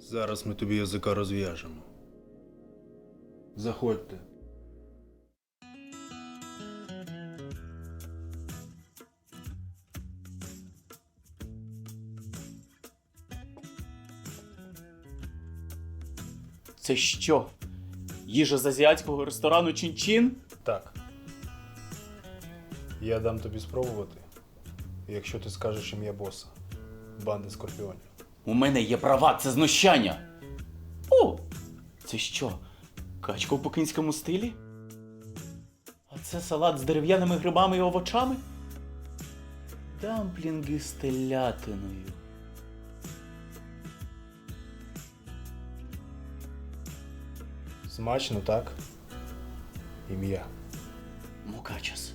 Зараз ми тобі язика розв'яжемо. Заходьте. Це що? Їжа з азіатського ресторану Чин-Чин? Так. Я дам тобі спробувати, якщо ти скажеш ім'я боса. Банди скорпіонів. У мене є права, це знущання. О! Це що? Качка в пекінському стилі? А це салат з дерев'яними грибами і овочами? Дамплінги з телятиною. Смачно, так? Ім'я. Мукачес.